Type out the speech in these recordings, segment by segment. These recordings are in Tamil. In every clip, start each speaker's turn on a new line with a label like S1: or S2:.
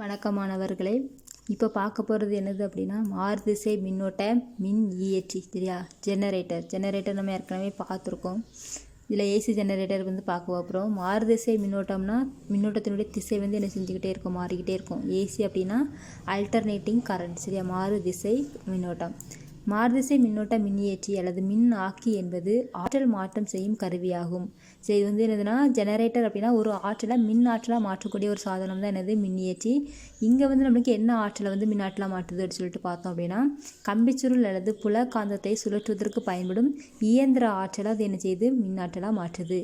S1: வணக்கமானவர்களே. இப்போ பார்க்க போகிறது என்னது அப்படின்னா மாறுதிசை மின்னோட்ட மின் இயற்றி சரியா? ஜெனரேட்டர் ஜெனரேட்டர் நம்ம ஏற்கனவே பார்த்துருக்கோம். இதில் ஏசி ஜெனரேட்டர் வந்து பார்க்க போகிறோம் மாறுதிசை மின்னோட்டம்னா மின்னோட்டத்தினுடைய திசை வந்து என்ன செஞ்சுக்கிட்டே இருக்கும் மாறிக்கிட்டே இருக்கும். ஏசி அப்படின்னா அல்டர்னேட்டிங் கரண்ட் சரியா? மாறு திசை மின்னோட்டம். மாறுதிசை மின்னோட்ட மின்னியற்றி அல்லது மின் ஆக்கி என்பது ஆற்றல் மாற்றம் செய்யும் கருவியாகும். சரி இது வந்து என்னதுன்னா ஜெனரேட்டர் அப்படின்னா ஒரு ஆற்றலை மின் ஆற்றலாக மாற்றக்கூடிய ஒரு சாதனம் தான் என்னது? மின்னியற்றி. இங்கே வந்து நம்மளுக்கு என்ன ஆற்றலை வந்து மின் ஆற்றலாக மாற்றுது அப்படின்னு சொல்லிட்டு பார்த்தோம் அப்படின்னா கம்பிச்சுருள் அல்லது புல காந்தத்தை சுழற்றுவதற்கு பயன்படும் இயந்திர ஆற்றலை அது என்ன செய்யுது மின் ஆற்றலாக மாற்றுது.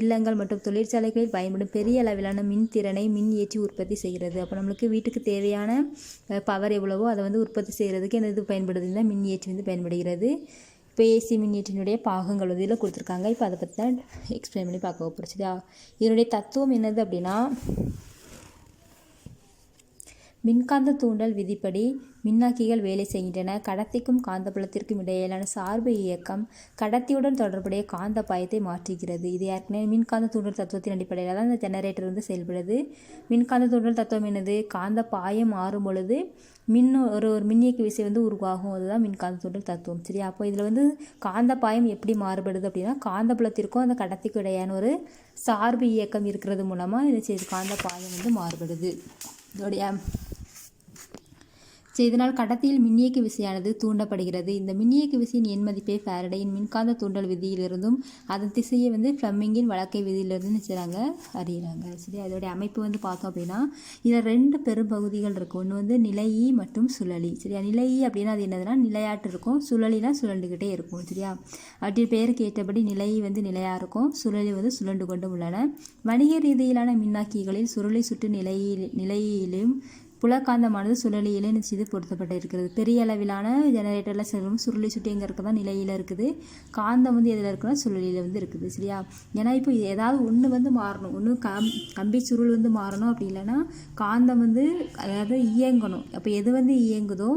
S1: இல்லங்கள் மற்றும் தொழிற்சாலைகளில் பயன்படும் பெரிய அளவிலான மின் திறனை மின் ஏற்றி உற்பத்தி செய்கிறது. அப்போ நம்மளுக்கு வீட்டுக்கு தேவையான பவர் எவ்வளவோ அதை வந்து உற்பத்தி செய்கிறதுக்கு என்னது பயன்படுதுன்னா மின் மின்னியற்றி வந்து பயன்படுகிறது. இப்போ ஏசி மின்னியற்றினுடைய பாகங்கள் வந்து இதில் கொடுத்துருக்காங்க. இப்போ அதை பற்றி தான் எக்ஸ்பிளைன் பண்ணி பார்க்க போகிறோம் சரியா? இதனுடைய தத்துவம் என்னது அப்படின்னா மின்காந்த தூண்டல் விதிப்படி மின்னாக்கிகள் வேலை செய்கின்றன. கடத்திக்கும் காந்தப்புலத்திற்கும் இடையிலான சார்பு இயக்கம் கடத்தியுடன் தொடர்புடைய காந்த பாயத்தை மாற்றுகிறது. இது ஏற்கனவே மின்காந்த தூண்டல் தத்துவத்தின் அடிப்படையில் தான் இந்த ஜெனரேட்டர் வந்து செயல்படுது. மின்காந்த தூண்டல் தத்துவம் என்னது? காந்த பாயம் மாறும் பொழுது மின் ஒரு ஒரு மின்னியக்கு விசை வந்து உருவாகும். அதுதான் மின்காந்த தூண்டல் தத்துவம். சரி அப்போ இதில் வந்து காந்த பாயம் எப்படி மாறுபடுது அப்படின்னா காந்தப்புலத்திற்கும் அந்த கடத்திக்கும் இடையான ஒரு சார்பு இயக்கம் இருக்கிறது மூலமாக இது காந்த பாயம் வந்து மாறுபடுது. இதோடைய சரி இதனால் கடத்தியில் மின்னியக்கு விசையானது தூண்டப்படுகிறது. இந்த மின்னியக்கு விசையின் எண் மதிப்பை ஃபேரடையின் மின்காந்த தூண்டல் விதியிலிருந்தும் அதன் திசையை வந்து ஃப்ளம்மிங்கின் வழக்கை விதியிலிருந்து செய்கிறாங்க அறிகிறாங்க சரி அதோடைய அமைப்பு வந்து பார்த்தோம் அப்படின்னா இதில் ரெண்டு பெரும்பகுதிகள் இருக்கும் ஒன்று வந்து நிலையி மற்றும் சுழலி. சரியா? நிலையி அப்படின்னா அது என்னதுன்னா நிலையாட்டு இருக்கும். சுழலினா சுழண்டுக்கிட்டே இருக்கும். சரியா? அவற்றின் பெயருக்கு ஏற்றபடி நிலையி வந்து நிலையாக இருக்கும். சுழலி வந்து சுழண்டு கொண்டும் உள்ளன. வணிக ரீதியிலான மின்னாக்கிகளில் சுருளை சுற்று நிலையில் நிலையிலும் புலக்காந்தமானது சுழலியிலே நிச்சயது பொருத்தப்பட்டு இருக்கிறது பெரிய அளவிலான ஜெனரேட்டரில் செல்லும் சுருளி சுட்டி எங்கே இருக்குதா நிலையில் இருக்குது. காந்தம் வந்து எதில் இருக்குன்னா சுழலியில் வந்து இருக்குது சரியா? ஏன்னா இப்போ ஏதாவது ஒன்று வந்து மாறணும். ஒன்று கம் கம்பி சுருள் வந்து மாறணும் அப்படி இல்லைன்னா காந்தம் வந்து அதாவது இயங்கணும். அப்போ எது வந்து இயங்குதோ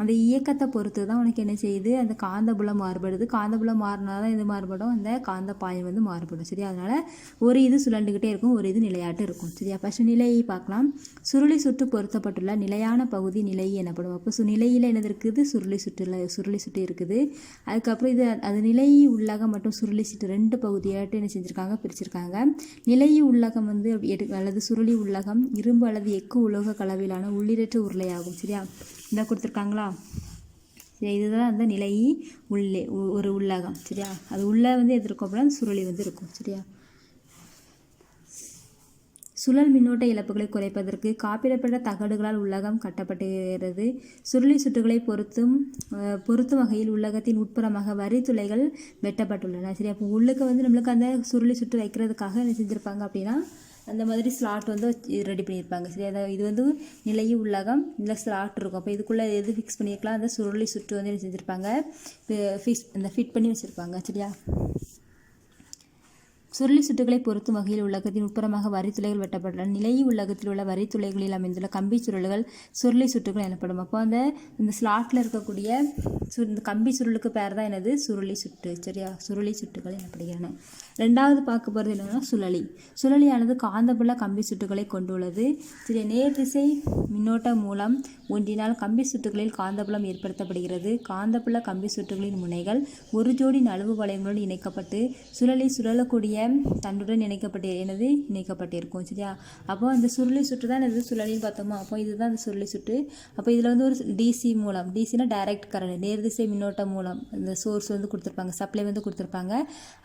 S1: அந்த இயக்கத்தை பொறுத்து தான் உனக்கு என்ன செய்யுது? அந்த காந்தபுலம் மாறுபடுது. காந்தபுலம் மாறினா தான் இது மாறுபடும்? அந்த காந்த பாயம் வந்து மாறுபடும் சரியா? அதனால் ஒரு இது சுழண்டுக்கிட்டே இருக்கும் ஒரு இது நிலையாட்டு இருக்கும் சரியா? ஃபஸ்ட்டு நிலையை பார்க்கலாம். சுருளி சுட்டு பொருத்தப்பட்டுள்ள நிலையான பகுதி நிலை எனப்படும். அப்போ சு நிலையில் என்னது இருக்குது? சுருளி சுற்றுல சுருளி சுட்டு இருக்குது. அதுக்கப்புறம் இது அது நிலை உள்ளகம் மற்றும் சுருளி சுட்டு ரெண்டு பகுதியாட்டு என்ன செஞ்சுருக்காங்க? பிரிச்சிருக்காங்க. நிலை உள்ளகம் வந்து எடு அல்லது சுருளி உள்ளகம் இரும்பு அல்லது எக்கு உலோக கலவையிலான உள்ளிரற்ற உருளையாகும். சரியா? இந்த கொடுத்துருக்காங்களா? சரி இதுதான் அந்த நிலை உள்ளே ஒரு உள்ளகம். சரியா? அது உள்ளே வந்து எது இருக்கும் அப்படின்னா சுருளி வந்து இருக்கும். சரியா? சுழல் மின்னோட்ட இழப்புகளை குறைப்பதற்கு காப்பிடப்பட்ட தகடுகளால் உள்ளகம் கட்டப்பட்டுகிறது. சுருளி சுற்றுகளை பொருத்தும் பொருத்தும் வகையில் உள்ளகத்தின் உட்புறமாக வரித்துளைகள் வெட்டப்பட்டுள்ளன. சரி அப்போ உள்ளுக்கு வந்து நம்மளுக்கு அந்த சுருளி சுற்று வைக்கிறதுக்காக என்ன செஞ்சுருப்பாங்க அப்படின்னா அந்த மாதிரி ஸ்லாட் வந்து ரெடி பண்ணியிருப்பாங்க. சரி அதை இது வந்து நிலைய உள்ளகம் இல்லை ஸ்லாட் இருக்கும். அப்போ இதுக்குள்ளே எது ஃபிக்ஸ் பண்ணியிருக்கலாம்? அந்த சுருளி சுற்று வந்து என்ன செஞ்சுருப்பாங்க? ஃபிக்ஸ் அந்த ஃபிட் பண்ணி வச்சுருப்பாங்க. சரியா? சுருளி சுட்டுகளை பொருத்தும் வகையில் உலகத்தின் உட்புறமாக வரித்துளைகள் வெட்டப்பட்டுள்ள நிலையை உலகத்தில் உள்ள வரித்துளைகளில் அமைந்துள்ள கம்பி சுருள்கள் சுருளி சுட்டுகள் எனப்படும். அப்போ அந்த இந்த ஸ்லாட்டில் இருக்கக்கூடிய சு இந்த கம்பி சுருளுக்கு பேர் தான் என்னது? சுருளி சுட்டு சரியா? சுருளி சுட்டுகள் எனப்படுகின்றன ரெண்டாவது பார்க்க போகிறது என்னென்னா சுழலி. சுழலியானது காந்தபுள்ள கம்பி சுட்டுகளை கொண்டுள்ளது. சிறிய நேர்திசை மின்னோட்டம் மூலம் ஒன்றினால் கம்பி சுட்டுகளில் காந்தபுலம் ஏற்படுத்தப்படுகிறது. காந்தப்புல கம்பி சுட்டுகளின் முனைகள் ஒரு ஜோடி நழுவு வளையங்களுடன் இணைக்கப்பட்டு சுழலி சுழலக்கூடிய தண்டுடன் இணைக்கப்பட்டு எனது இணைக்கப்பட்டிருக்கும் சரியா? அப்போ அந்த சுருளி சுற்று தான் எனது சுழலின்னு பார்த்தோமா? அப்போ இதுதான் அந்த சுருளி சுற்று. அப்போ இதில் வந்து ஒரு டிசி மூலம் டிசினா டைரக்ட் கரண்ட் நேர்திசை மின்னோட்ட மூலம் இந்த சோர்ஸ் வந்து கொடுத்துருப்பாங்க சப்ளை வந்து கொடுத்துருப்பாங்க.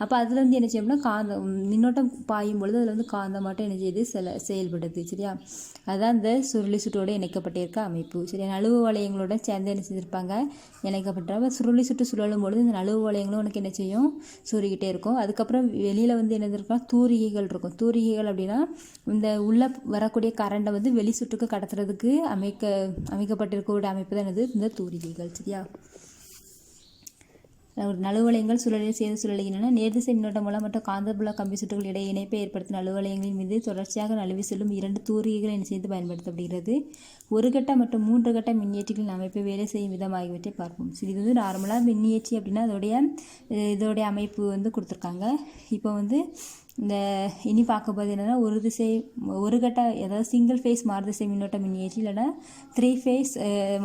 S1: அப்போ அதில் வந்து என்ன செய்யணும்னா காந்தம் மின்னோட்டம் பாயும் பொழுது அதில் வந்து காந்தம் மட்டும் என்ன செய்யுது செல செயல்படுது சரியா? அதுதான் இந்த சுருளி சுற்றோடு இணைக்கப்பட்டிருக்க அமைப்பு சரியா? நழுவு வளையங்களோட சேர்ந்து என்ன செஞ்சுருப்பாங்க இணைக்கப்பட்ட சுருளி சுற்று சுழலும் பொழுது இந்த நழுவு வளையங்களும் உனக்கு என்ன செய்யும்? சூறிக்கிட்டே இருக்கும். அதுக்கப்புறம் வெளியில் வந்து என்னது இருக்கும் தூரிகைகள் இருக்கும். தூரிகைகள் அப்படின்னா இந்த உள்ளே வரக்கூடிய கரண்டை வந்து வெளி சுற்றுக்கு கடத்துறதுக்கு அமைக்க அமைக்கப்பட்டிருக்கக்கூடிய அமைப்பு தான் என்னது? இந்த தூரிகைகள் சரியா? ஒரு நலுவலயங்கள் சுழலில் சேர்ந்து சுழலுகின்றன. நேர்திசை மின்னோட்டம் மூலம் மற்றும் காந்தபுல கம்பி சுற்றுகள் இடையே இணைப்பை ஏற்படுத்தும் நலுவலயங்களின் மீது தொடர்ச்சியாக நழுவி செல்லும் இரண்டு தூரிகைகளை சேர்ந்து பயன்படுத்தப்படுகிறது. ஒரு கட்ட மற்றும் மூன்று கட்ட மின்னியற்றிகளின் அமைப்பை வேலை செய்யும் விதம் ஆகியவற்றை பார்ப்போம். சரி இது வந்து நார்மலாக மின்னியற்றி அப்படின்னா அதோடைய இதோடைய அமைப்பு வந்து கொடுத்துருக்காங்க. இப்போ வந்து இந்த இனி பார்க்க போது என்னென்னா ஒரு திசை ஒரு கட்ட அதாவது சிங்கிள் ஃபேஸ் மாறுதிசை மின்னோட்ட மின்னியற்றி இல்லைன்னா த்ரீ ஃபேஸ்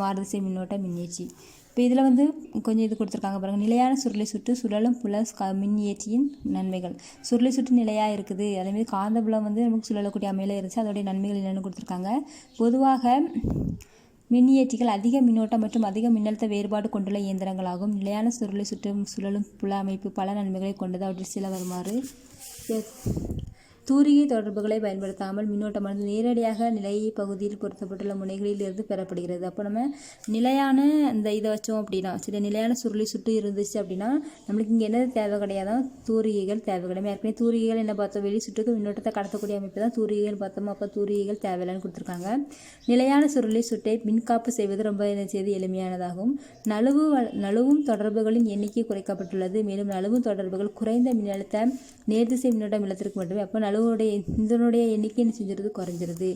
S1: மாறுதிசை மின்னோட்ட மின்னியற்றி இப்போ இதில் வந்து கொஞ்சம் இது கொடுத்துருக்காங்க பாருங்கள் நிலையான சுருளை சுற்று சுழலும் புல க ஏற்றியின் நன்மைகள். சுருளை சுற்று நிலையாக இருக்குது. அதேமாதிரி காந்தபுலம் வந்து நமக்கு சுழலக்கூடிய அமையில இருந்துச்சு. அதோடைய நன்மைகள் என்னென்னு கொடுத்துருக்காங்க. பொதுவாக மின்னியற்றிகள் அதிக மின்னோட்டம் மற்றும் அதிக மின்னழுத்த வேறுபாடு கொண்டுள்ள இயந்திரங்களாகும். நிலையான சுருளை சுற்றும் சுழலும் புல அமைப்பு பல நன்மைகளை கொண்டது. அவற்றில் சில வருமாறு தூரிகை தொடர்புகளை பயன்படுத்தாமல் மின்னோட்டமானது நேரடியாக நிலை பகுதியில் பொருத்தப்பட்டுள்ள முனைகளில் இருந்து பெறப்படுகிறது. அப்போ நம்ம நிலையான இந்த இதை வச்சோம் அப்படின்னா சரி நிலையான சுருளி சுட்டு இருந்துச்சு அப்படின்னா நம்மளுக்கு இங்கே என்னது தேவை கிடையாதான் தூரிகைகள் தேவை கிடையாது. ஏற்கனவே தூரிகைகள் என்ன பார்த்தோம்? வெளி சுற்றுக்கு மின்னோட்டத்தை கடத்தக்கூடிய அமைப்பு தான் தூரிகைகள் பார்த்தோம். அப்போ தூரிகைகள் தேவையில்லைன்னு கொடுத்துருக்காங்க. நிலையான சுருளி சுட்டை மின்காப்பு செய்வது ரொம்ப என்ன செய்து? எளிமையானதாகும். நழுவு வ- நழுவும் தொடர்புகளின் எண்ணிக்கை குறைக்கப்பட்டுள்ளது. மேலும் நழுவும் தொடர்புகள் குறைந்த மின்னழுத்த நேர்திசை மின்னோட்ட இல்லத்திற்கு மட்டுமே. அப்போ அளவுடைய இதனுடைய எண்ணிக்கை என்ன செஞ்சுறது குறைஞ்சிருது.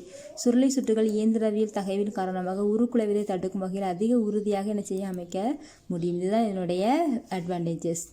S1: சுருளை சுற்றுகள் இயந்திரவியல் தகைவின் காரணமாக உருக்குலைவதை தடுக்கும் வகையில் அதிக உறுதியாக என்ன செய்ய அமைக்க முடியும். இதுதான் என்னுடைய அட்வான்டேஜஸ்